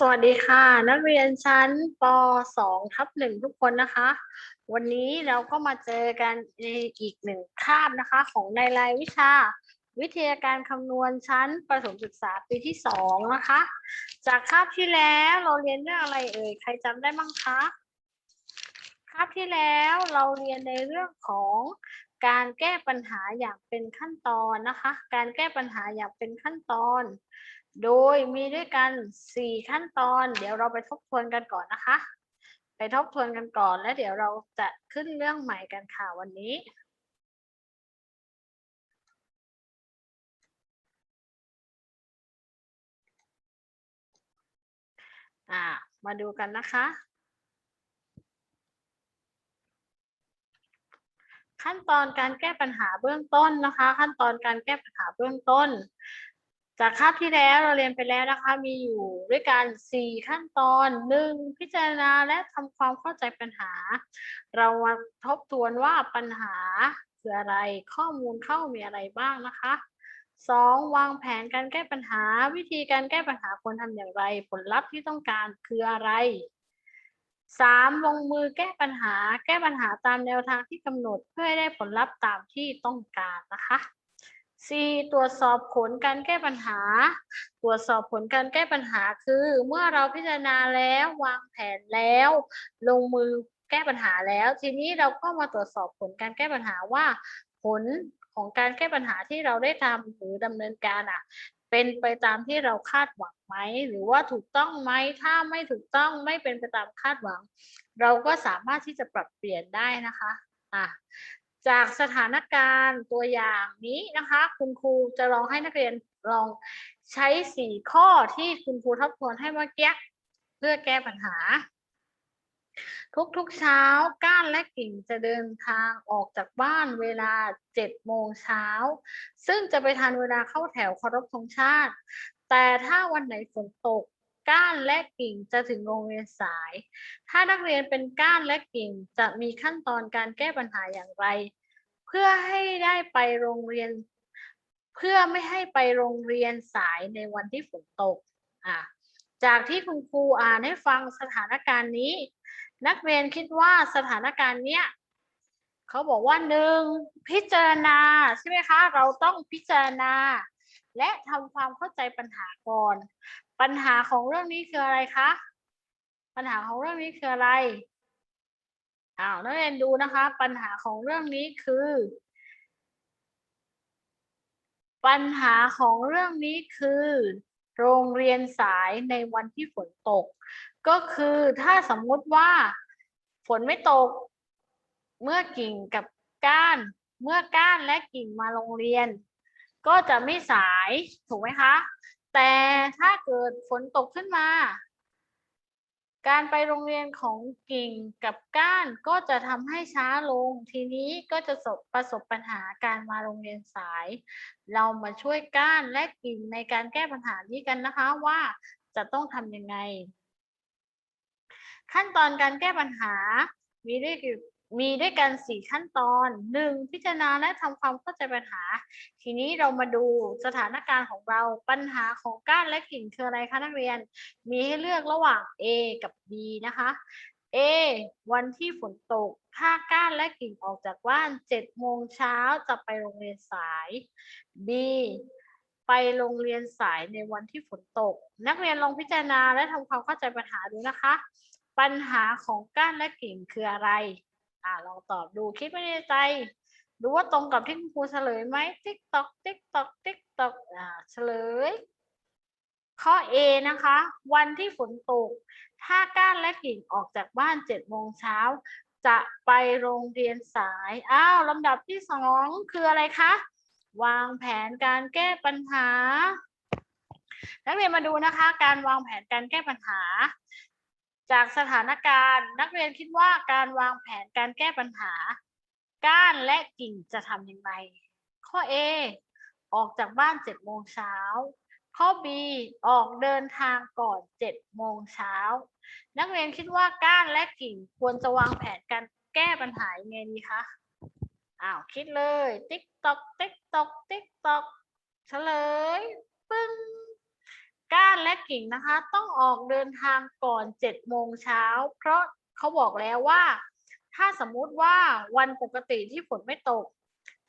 สวัสดีค่ะ นักเรียนชั้นป .2 ทับหนึ่งทุกคนนะคะ วันนี้เราก็มาเจอกันในอีกหนึ่งคาบนะคะ ของในรายวิชา วิทยาการคำนวณชั้นประถมศึกษาปีที่สองนะคะ จากคาบที่แล้วเราเรียนเรื่องอะไรเอ่ยใครจำได้บ้างคะคาบที่แล้วเราเรียนในเรื่องของการแก้ปัญหาอย่างเป็นขั้นตอนนะคะ การแก้ปัญหาอย่างเป็นขั้นตอน โดยมีด้วยกันสี่ขั้นตอน เดี๋ยวเราไปทบทวนกันก่อนนะคะ ไปทบทวนกันก่อน แล้วเดี๋ยวเราจะขึ้นเรื่องใหม่กันค่ะวันนี้อ่ามาดูกันนะคะ ขั้นตอนการแก้ปัญหาเบื้องต้นนะคะ ขั้นตอนการแก้ปัญหาเบื้องต้น จากคาบที่แล้วเราเรียนไปแล้วนะคะ มีอยู่ด้วยกันสี่ขั้นตอนหนึ่งพิจารณาและทำความเข้าใจปัญหา เรามาทบทวนว่าปัญหาคืออะไรข้อมูลเข้ามีอะไรบ้างนะคะสองวางแผนการแก้ปัญหา วิธีการแก้ปัญหาควรทำอย่างไร ผลลัพธ์ที่ต้องการคืออะไรสามลงมือแก้ปัญหา แก้ปัญหาตามแนวทางที่กำหนดเพื่อให้ได้ผลลัพธ์ตามที่ต้องการนะคะ สี่ตรวจสอบผลการแก้ปัญหา ตรวจสอบผลการแก้ปัญหาคือ เมื่อเราพิจารณาแล้ววางแผนแล้ว ลงมือแก้ปัญหาแล้ว ทีนี้เราก็มาตรวจสอบผลการแก้ปัญหาว่า ผลของการแก้ปัญหาที่เราได้ทำหรือดำเนินการอะ เป็นไปตามที่เราคาดหวังไหมหรือว่าถูกต้องไหมถ้าไม่ถูกต้องไม่เป็นไปตามคาดหวัง เราก็สามารถที่จะปรับเปลี่ยนได้นะคะอะ จากสถานการณ์ตัวอย่างนี้นะคะ คุณครูจะลองให้นักเรียนลองใช้สี่ข้อที่คุณครูทบทวนให้เมื่อกี้เพื่อแก้ปัญหา ทุกๆเช้าก้านและกิ่งจะเดินทางออกจากบ้านเวลาเจ็ดโมงเช้า ซึ่งจะไปทันเวลาเข้าแถวเคารพธงชาติ แต่ถ้าวันไหนฝนตก ก้านและกิ่งจะถึงโรงเรียนสาย ถ้านักเรียนเป็นก้านและกิ่งจะมีขั้นตอนการแก้ปัญหาอย่างไร เพื่อให้ได้ไปโรงเรียน เพื่อไม่ให้ไปโรงเรียนสายในวันที่ฝนตกอะจากที่คุณครูอ่านให้ฟังสถานการณ์นี้ นักเรียนคิดว่าสถานการณ์เนี้ยเขาบอกว่าหนึ่งพิจารณาใช่ไหมคะ เราต้องพิจารณา และทำความเข้าใจปัญหาก่อน ปัญหาของเรื่องนี้คืออะไรคะ ปัญหาของเรื่องนี้คืออะไรอ้าวนักเรียนดูนะคะ ปัญหาของเรื่องนี้คือ ปัญหาของเรื่องนี้คือ โรงเรียนสายในวันที่ฝนตก ก็คือถ้าสมมุติว่า ฝนไม่ตก เมื่อกิ่งกับก้าน เมื่อก้านและกิ่งมาโรงเรียน ก็จะไม่สายถูกไหมคะ แต่ถ้าเกิดฝนตกขึ้นมา การไปโรงเรียนของกิ่งกับก้านก็จะทำให้ช้าลง ทีนี้ก็จะประสบประสบปัญหาการมาโรงเรียนสาย เรามาช่วยก้านและกิ่งในการแก้ปัญหานี้กันนะคะว่าจะต้องทำยังไง ขั้นตอนการแก้ปัญหามีด้วยกัน มีด้วยกันสี่ขั้นตอนหนึ่งพิจารณาและทำความเข้าใจปัญหา ทีนี้เรามาดูสถานการณ์ของเราปัญหาของก้านและกิ่งคืออะไรคะนักเรียน มีให้เลือกระหว่าง A กับ B นะคะ A วันที่ฝนตกถ้าก้านและกิ่งออกจากบ้าน7โมงเช้าจะไปโรงเรียนสาย B ไปโรงเรียนสายในวันที่ฝนตก นักเรียนลองพิจารณาและทำความเข้าใจปัญหาดูนะคะ ปัญหาของก้านและกิ่งคืออะไร อ่าลองตอบดูคิดไว้ในใจดูว่าตรงกับที่คุณครูเฉลยไหมติ๊กตอกติ๊กตอกติ๊กตอกอ่าเฉลย ข้อ A นะคะ วันที่ฝนตก ถ้าก้านและกิ่งออกจากบ้าน7โมงเช้าจะไปโรงเรียนสาย อ้าวลำดับที่สองคืออะไรคะ วางแผนการแก้ปัญหา นักเรียนมาดูนะคะ การวางแผนการแก้ปัญหา จากสถานการณ์นักเรียนคิดว่าการวางแผนการแก้ปัญหา ก้านและกิ่งจะทำอย่างไร ข้อ A ออกจากบ้าน7โมงเช้า ข้อ B ออกเดินทางก่อน7โมงเช้า นักเรียนคิดว่าก้านและกิ่งควรจะวางแผนการแก้ปัญหายังไงดีคะ อ้าวคิดเลย ติ๊กตอกติ๊กตอกติ๊กตอกเฉลย ปึ้ง ก้านและกิ่งนะคะ ต้องออกเดินทางก่อนเจ็ดโมงเช้า เพราะเขาบอกแล้วว่า ถ้าสมมุติว่าวันปกติที่ฝนไม่ตก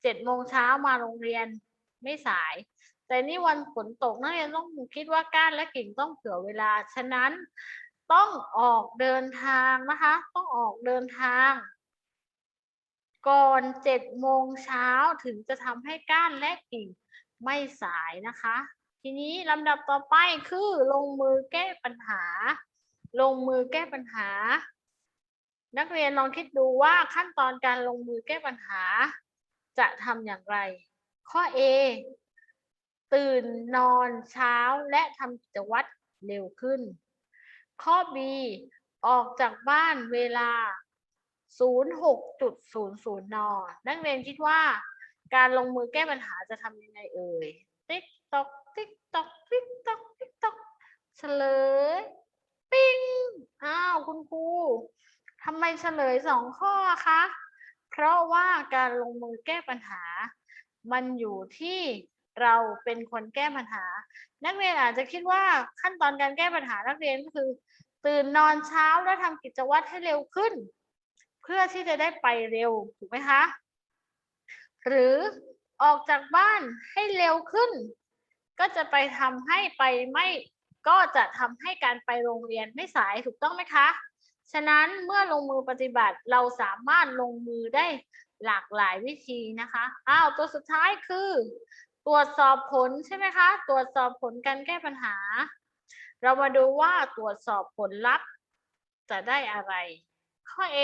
เจ็ดโมงเช้ามาโรงเรียนไม่สาย แต่นี่วันฝนตกนักเรียนต้องคิดว่าก้านและกิ่งต้องเผื่อเวลา ฉะนั้นต้องออกเดินทางนะคะ ต้องออกเดินทาง ก่อนเจ็ดโมงเช้าถึงจะทำให้ก้านและกิ่งไม่สายนะคะ ทีนี้ลำดับต่อไปคือลงมือแก้ปัญหา ลงมือแก้ปัญหา นักเรียนลองคิดดูว่าขั้นตอนการลงมือแก้ปัญหา จะทำอย่างไร ข้อ A ตื่นนอนเช้าและทำกิจวัตรเร็วขึ้น ข้อ B ออกจากบ้านเวลา 06.00 น นักเรียนคิดว่า การลงมือแก้ปัญหาจะทำยังไงเอ่ย ติ๊กตอก ติ๊กตอกติ๊กตอกติ๊กตอกเฉลย ปิ้ง อ้าว คุณครูทำไมเฉลยสองข้อคะ เพราะว่าการลงมือแก้ปัญหา มันอยู่ที่เราเป็นคนแก้ปัญหา นักเรียนอาจจะคิดว่าขั้นตอนการแก้ปัญหานักเรียนก็คือ ตื่นนอนเช้าแล้วทำกิจวัตรให้เร็วขึ้น เพื่อที่จะได้ไปเร็ว ถูกไหมคะ หรือออกจากบ้านให้เร็วขึ้น ก็จะไปทำให้ไปไม่ก็จะทำให้การไปโรงเรียนไม่สายถูกต้องไหมคะ ฉะนั้นเมื่อลงมือปฏิบัติเราสามารถลงมือได้หลากหลายวิธีนะคะ อ้าวตัวสุดท้ายคือ ตรวจสอบผลใช่ไหมคะ ตรวจสอบผลการแก้ปัญหา เรามาดูว่าตรวจสอบผลลัพธ์จะได้อะไร ข้อ A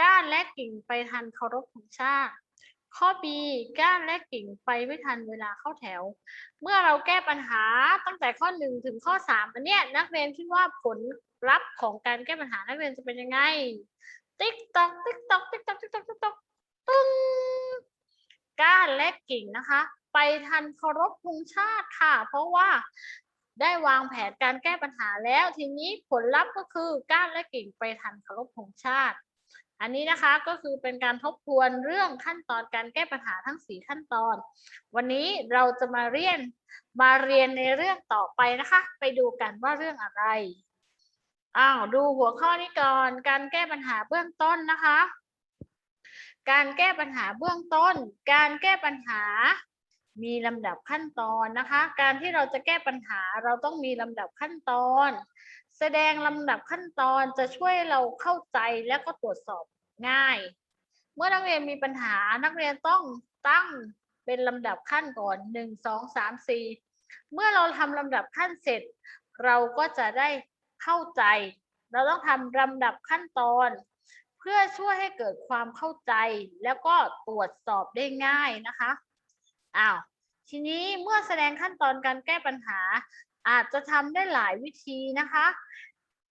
ก้านและกิ่งไปทันเคารพธงชาติ ข้อ B ก้านและกิ่งไปไม่ทันเวลาเข้าแถว เมื่อเราแก้ปัญหาตั้งแต่ข้อ 1 ถึงข้อ3อันเนี้ยนักเรียนคิดว่าผลลัพธ์ของการแก้ปัญหานักเรียนจะเป็นยังไง ติ๊กตอกติ๊กตอกติ๊กตอกติ๊กตอกติ๊กตอกตึ้งก้านและกิ่งนะคะ ไปทันเคารพธงชาติค่ะ เพราะว่าได้วางแผนการแก้ปัญหาแล้วทีนี้ผลลัพธ์ก็คือก้านและกิ่งไปทันเคารพธงชาติ อันนี้นะคะก็คือเป็นการทบทวนเรื่องขั้นตอนการแก้ปัญหาทั้งสี่ขั้นตอน วันนี้เราจะมาเรียนมาเรียนในเรื่องต่อไปนะคะ ไปดูกันว่าเรื่องอะไรอ้าวดูหัวข้อนี้ก่อนการแก้ปัญหาเบื้องต้นนะคะ การแก้ปัญหาเบื้องต้น การแก้ปัญหามีลำดับขั้นตอนนะคะ การที่เราจะแก้ปัญหาเราต้องมีลำดับขั้นตอน แสดงลำดับขั้นตอนจะช่วยเราเข้าใจและก็ตรวจสอบง่าย เมื่อนักเรียนมีปัญหานักเรียนต้องตั้งเป็นลำดับขั้นก่อนหนึ่งสองสามสี่เมื่อเราทำลำดับขั้นเสร็จ เราก็จะได้เข้าใจ เราต้องทำลำดับขั้นตอน เพื่อช่วยให้เกิดความเข้าใจแล้วก็ตรวจสอบได้ง่ายนะคะอ้าวทีนี้เมื่อแสดงขั้นตอนการแก้ปัญหา อาจจะทำได้หลายวิธีนะคะ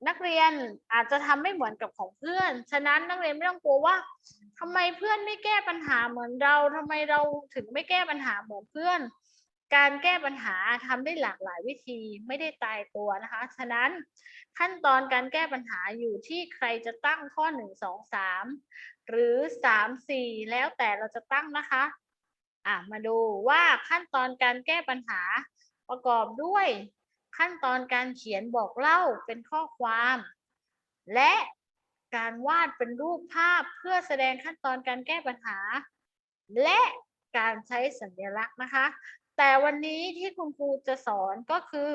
นักเรียนอาจจะทำไม่เหมือนกับของเพื่อน ฉะนั้นนักเรียนไม่ต้องกลัวว่าทำไมเพื่อนไม่แก้ปัญหาเหมือนเราทำไมเราถึงไม่แก้ปัญหาเหมือนเพื่อน การแก้ปัญหาทำได้หลากหลายวิธีไม่ได้ตายตัวนะคะ ฉะนั้นขั้นตอนการแก้ปัญหาอยู่ที่ใครจะตั้งข้อหนึ่งสองสามหรือสามสี่แล้วแต่เราจะตั้งนะคะอะมาดูว่าขั้นตอนการแก้ปัญหาประกอบด้วย ขั้นตอนการเขียนบอกเล่าเป็นข้อความ และการวาดเป็นรูปภาพเพื่อแสดงขั้นตอนการแก้ปัญหา และการใช้สัญลักษณ์นะคะ แต่วันนี้ที่คุณครูจะสอนก็คือ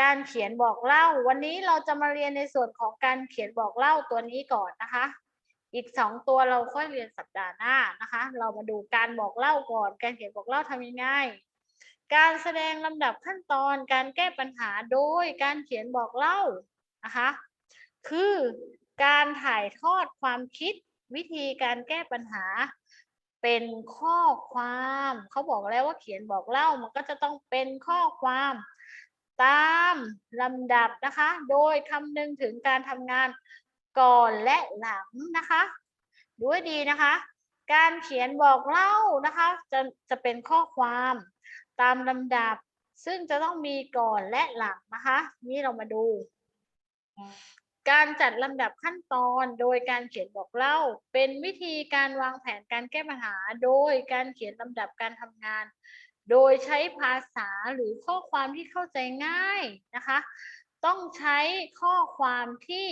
การเขียนบอกเล่า วันนี้เราจะมาเรียนในส่วนของการเขียนบอกเล่าตัวนี้ก่อนนะคะ อีกสองตัวเราค่อยเรียนสัปดาห์หน้านะคะ เรามาดูการบอกเล่าก่อน การเขียนบอกเล่าทำยังไง การแสดงลำดับขั้นตอนการแก้ปัญหาโดยการเขียนบอกเล่านะคะคือการถ่ายทอดความคิดวิธีการแก้ปัญหา เป็นข้อความเขาบอกแล้วว่าเขียนบอกเล่ามันก็จะต้องเป็นข้อความ ตามลำดับนะคะ โดยคำนึงถึงการทำงานก่อนและหลังนะคะดูให้ดีนะคะ การเขียนบอกเล่านะคะ จะจะเป็นข้อความ ตามลำดับ ซึ่งจะต้องมีก่อนและหลังนะคะ นี่เรามาดู การจัดลำดับขั้นตอนโดยการเขียนบอกเล่า เป็นวิธีการวางแผนการแก้ปัญหา โดยการเขียนลำดับการทำงาน โดยใช้ภาษาหรือข้อความที่เข้าใจง่ายนะคะ ต้องใช้ข้อความที่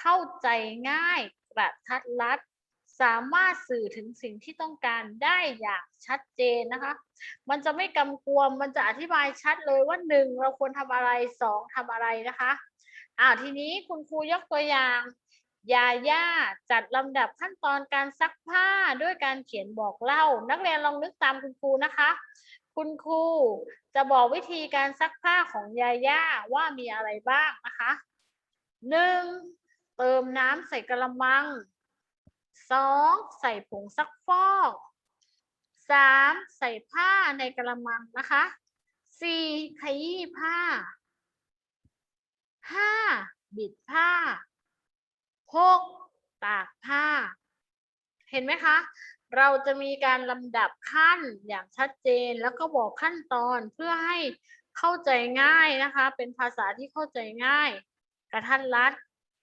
เข้าใจง่ายกระทัดรัด สามารถสื่อถึงสิ่งที่ต้องการได้อย่างชัดเจนนะคะ มันจะไม่กำกวม มันจะอธิบายชัดเลยว่าหนึ่งเราควรทำอะไรสองทำอะไรนะคะอ่าทีนี้คุณครูยกตัวอย่างยาย่าจัดลำดับขั้นตอนการซักผ้าด้วยการเขียนบอกเล่า นักเรียนลองนึกตามคุณครูนะคะ คุณครูจะบอกวิธีการซักผ้าของยาย่าว่ามีอะไรบ้างนะคะหนึ่งเติมน้ำใส่กระมัง สองใส่ผงซักฟอกสามใส่ผ้าในกระมังนะคะสี่ขยี้ผ้าห้าบิดผ้าหกตากผ้า เห็นไหมคะ เราจะมีการลำดับขั้นอย่างชัดเจนแล้วก็บอกขั้นตอนเพื่อให้เข้าใจง่ายนะคะ เป็นภาษาที่เข้าใจง่าย กระทันรัด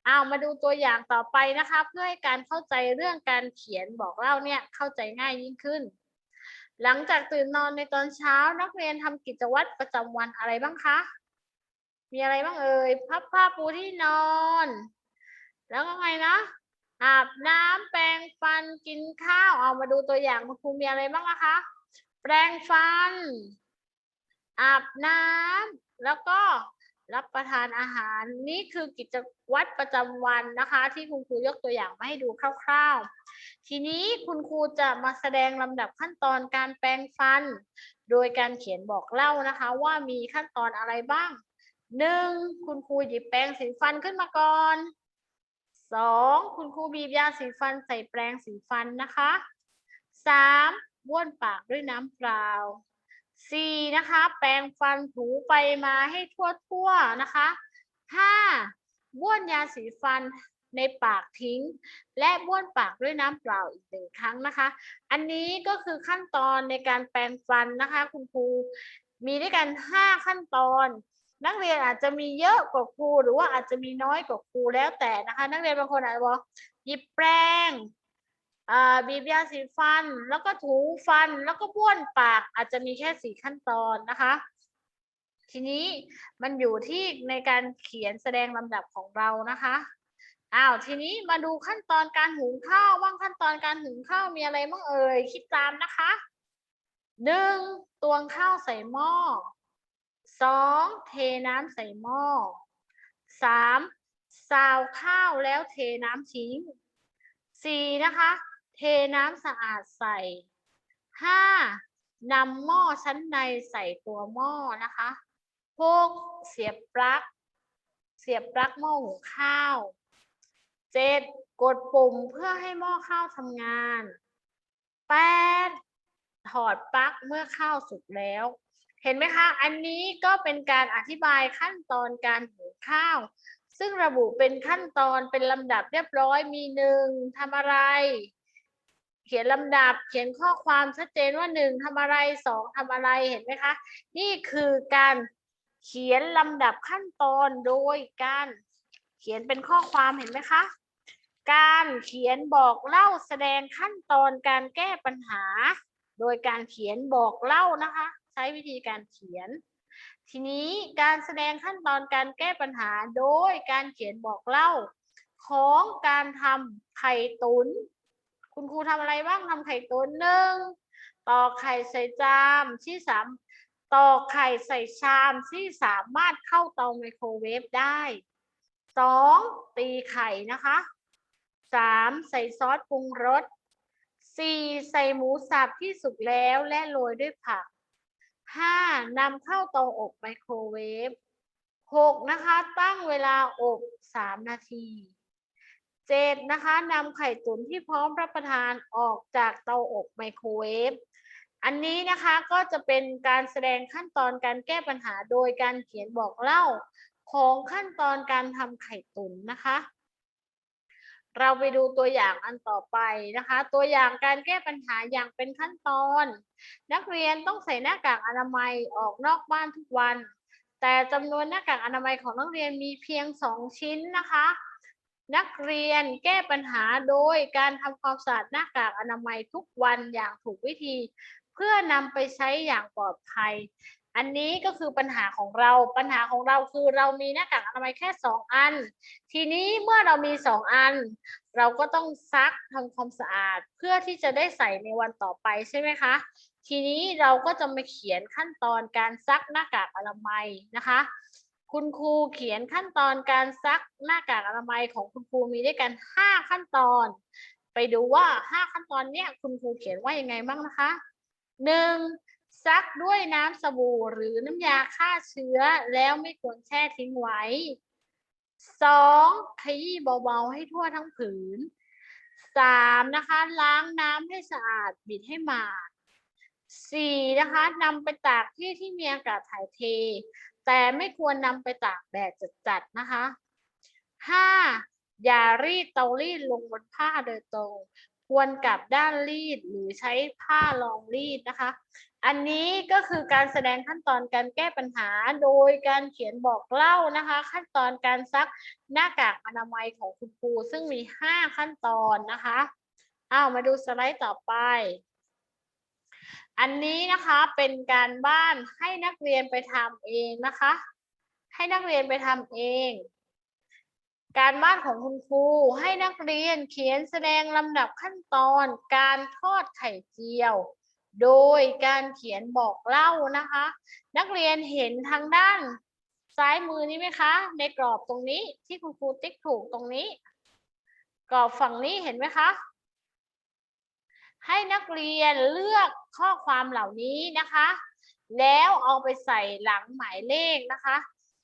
เอามาดูตัวอย่างต่อไปนะคะ เพื่อให้การเข้าใจเรื่องการเขียนบอกเล่าเนี่ยเข้าใจง่ายยิ่งขึ้น หลังจากตื่นนอนในตอนเช้านักเรียนทำกิจวัตรประจำวันอะไรบ้างคะ มีอะไรบ้างเอ่ยพับผ้าปูที่นอน แล้วก็ไงนะอาบน้ำแปรงฟันกินข้าวเอามาดูตัวอย่างคุณครูมีอะไรบ้างนะคะ แปรงฟัน อาบน้ำแล้วก็ รับประทานอาหาร นี่คือกิจวัตรประจำวันนะคะ ที่คุณครูยกตัวอย่างมาให้ดูคร่าว ๆ ทีนี้คุณครูจะมาแสดงลำดับขั้นตอนการแปรงฟัน โดยการเขียนบอกเล่านะคะ ว่ามีขั้นตอนอะไรบ้างหนึ่งคุณครูหยิบแปรงสีฟันขึ้นมาก่อนสองคุณครูบีบยาสีฟันใส่แปรงสีฟันนะคะสามบ้วนปากด้วยน้ำเปล่า สี่นะคะ แปรงฟันถูไปมาให้ทั่วๆนะคะห้าบ้วนยาสีฟันในปากทิ้ง และบ้วนปากด้วยน้ำเปล่าอีกหนึ่งครั้งนะคะ อันนี้ก็คือขั้นตอนในการแปรงฟันนะคะ คุณครูมีด้วยกันห้าขั้นตอน นักเรียนอาจจะมีเยอะกว่าครูหรือว่าอาจจะมีน้อยกว่าครูแล้วแต่นะคะ นักเรียนบางคนอาจจะบอกหยิบแปรง บีบยาสีฟัน แล้วก็ถูฟัน แล้วก็บ้วนปาก อาจจะมีแค่สี่ขั้นตอนนะคะ ทีนี้มันอยู่ที่ในการเขียนแสดงลำดับของเรานะคะ อ้าว ทีนี้มาดูขั้นตอนการหุงข้าวว่างขั้นตอนการหุงข้าวมีอะไรบ้างเอ่ย คิดตามนะคะหนึ่งตวงข้าวใส่หม้อสองเทน้ำใส่หม้อสามซาวข้าวแล้วเทน้ำทิ้งสี่นะคะ เทน้ำสะอาดใส่ ห้านำหม้อชั้นในใส่ตัวหม้อนะคะหกเสียบปลั๊ก เสียบปลั๊กหม้อหุงข้าวเจ็ดกดปุ่มเพื่อให้หม้อข้าวทำงานแปดถอดปลั๊กเมื่อข้าวสุกแล้ว เห็นไหมคะ อันนี้ก็เป็นการอธิบายขั้นตอนการหุงข้าว ซึ่งระบุเป็นขั้นตอนเป็นลำดับเรียบร้อยมีหนึ่งทำอะไร เขียนลำดับ เขียนข้อความชัดเจนว่าหนึ่งทำอะไรสองทำอะไรเห็นไหมคะ นี่คือการเขียนลำดับขั้นตอนโดยการเขียนเป็นข้อความเห็นไหมคะ การเขียนบอกเล่าแสดงขั้นตอนการแก้ปัญหา โดยการเขียนบอกเล่านะคะ ใช้วิธีการเขียน ทีนี้การแสดงขั้นตอนการแก้ปัญหาโดยการเขียนบอกเล่า ของการทำไข่ตุน คุณครูทำอะไรบ้างทำไข่ตุ๋นหนึ่งตอกไข่ใส่จามที่สามตอกไข่ใส่ชามที่สามารถเข้าเตาไมโครเวฟได้สองตีไข่นะคะสามใส่ซอสปรุงรสสี่ใส่หมูสับที่สุกแล้วและโรยด้วยผักห้านำเข้าเตาอบไมโครเวฟหกนะคะ ตั้งเวลาอบสามนาที เจ็ดนะคะนำไข่ตุ๋นที่พร้อมรับประทานออกจากเตาอบไมโครเวฟอันนี้นะคะก็จะเป็นการแสดงขั้นตอนการแก้ปัญหาโดยการเขียนบอกเล่าของขั้นตอนการทำไข่ตุ๋นนะคะ เราไปดูตัวอย่างอันต่อไปนะคะ ตัวอย่างการแก้ปัญหาอย่างเป็นขั้นตอน นักเรียนต้องใส่หน้ากากอนามัยออกนอกบ้านทุกวัน แต่จำนวนหน้ากากอนามัยของนักเรียนมีเพียงสองชิ้นนะคะ นักเรียนแก้ปัญหาโดยการทำความสะอาดหน้ากากอนามัยทุกวันอย่างถูกวิธี เพื่อนำไปใช้อย่างปลอดภัย อันนี้ก็คือปัญหาของเราปัญหาของเราคือเรามีหน้ากากอนามัยแค่สองอัน ทีนี้เมื่อเรามีสองอัน เราก็ต้องซักทำความสะอาด เพื่อที่จะได้ใส่ในวันต่อไปใช่ไหมคะทีนี้เราก็จะมาเขียนขั้นตอนการซักหน้ากากอนามัยนะคะ คุณครูเขียนขั้นตอนการซักหน้ากากอนามัยของคุณครูมีด้วยกัน 5 ขั้นตอน ไปดูว่า 5 ขั้นตอนเนี้ยคุณครูเขียนว่ายังไงบ้างนะคะ 1. ซักด้วยน้ำสบู่หรือน้ำยาฆ่าเชื้อแล้วไม่ควรแช่ทิ้งไว้ 2. ขยี้เบาๆให้ทั่วทั้งผืน 3. นะคะล้างน้ำให้สะอาดบิดให้หมาด 4. นะคะนำไปตากที่ที่มีอากาศถ่ายเท แต่ไม่ควรนำไปตากแดดจัดๆนะคะ 5. อย่ารีดเตารีดลงบนผ้าโดยตรง ควรกลับด้านรีดหรือใช้ผ้ารองรีดนะคะ อันนี้ก็คือการแสดงขั้นตอนการแก้ปัญหาโดยการเขียนบอกเล่านะคะ ขั้นตอนการซักหน้ากากอนามัยของคุณครูซึ่งมี 5 ขั้นตอนนะคะอ้าวมาดูสไลด์ต่อไป อันนี้นะคะเป็นการบ้านให้นักเรียนไปทำเองนะคะ ให้นักเรียนไปทำเอง การบ้านของคุณครูให้นักเรียนเขียนแสดงลำดับขั้นตอนการทอดไข่เจียว โดยการเขียนบอกเล่านะคะ นักเรียนเห็นทางด้านซ้ายมือนี้ไหมคะ ในกรอบตรงนี้ที่คุณครูติ๊กถูกตรงนี้ กรอบฝั่งนี้เห็นไหมคะ ให้นักเรียนเลือกข้อความเหล่านี้นะคะ แล้วเอาไปใส่หลังหมายเลขนะคะ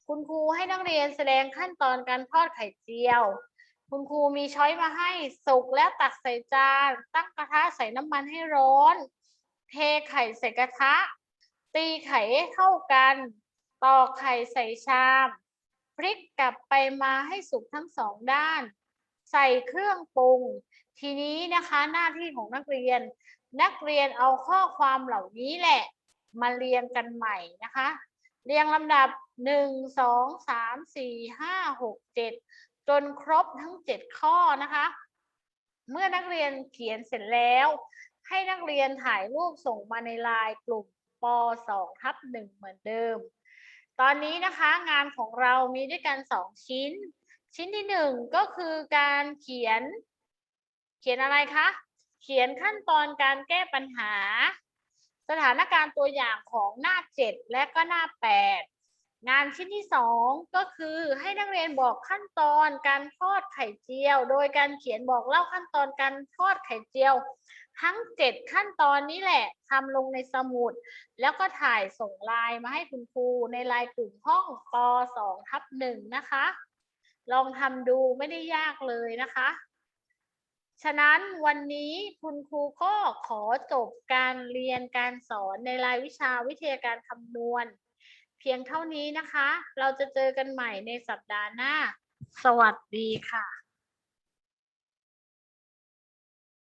คุณครูให้นักเรียนแสดงขั้นตอนการทอดไข่เจียว คุณครูมีช้อยมาให้สุกแล้วตักใส่จาน ตั้งกระทะใส่น้ำมันให้ร้อน เทไข่ใส่กระทะ ตีไข่ให้เข้ากัน ตอกไข่ใส่ชามพลิกกลับไปมาให้สุกทั้งสองด้าน ใส่เครื่องปรุง ทีนี้นะคะหน้าที่ของนักเรียน นักเรียนเอาข้อความเหล่านี้แหละ มาเรียงกันใหม่นะคะ เรียงลำดับหนึ่งสองสามสี่ห้าหกเจ็ดจนครบทั้งเจ็ดข้อนะคะ เมื่อนักเรียนเขียนเสร็จแล้ว ให้นักเรียนถ่ายรูปส่งมาในไลน์กลุ่มป .2 ทับหนึ่งเหมือนเดิม ตอนนี้นะคะงานของเรามีด้วยกันสองชิ้น ชิ้นที่หนึ่งก็คือการเขียน เขียนอะไรคะ เขียนขั้นตอนการแก้ปัญหา สถานการณ์ตัวอย่างของหน้า 7 และก็หน้า 8 งานชิ้นที่ 2 ก็คือให้นักเรียนบอกขั้นตอนการทอดไข่เจียว โดยการเขียนบอกเล่าขั้นตอนการทอดไข่เจียว ทั้ง 7 ขั้นตอนนี้แหละทำลงในสมุด แล้วก็ถ่ายส่งไลน์มาให้คุณครูในไลน์กลุ่มห้องป .2 ทับ1นะคะลองทำดูไม่ได้ยากเลยนะคะ ฉะนั้นวันนี้คุณครูก็ขอจบการเรียนการสอนในรายวิชาวิทยาการคำนวณ เพียงเท่านี้นะคะ เราจะเจอกันใหม่ในสัปดาห์หน้า สวัสดีค่ะ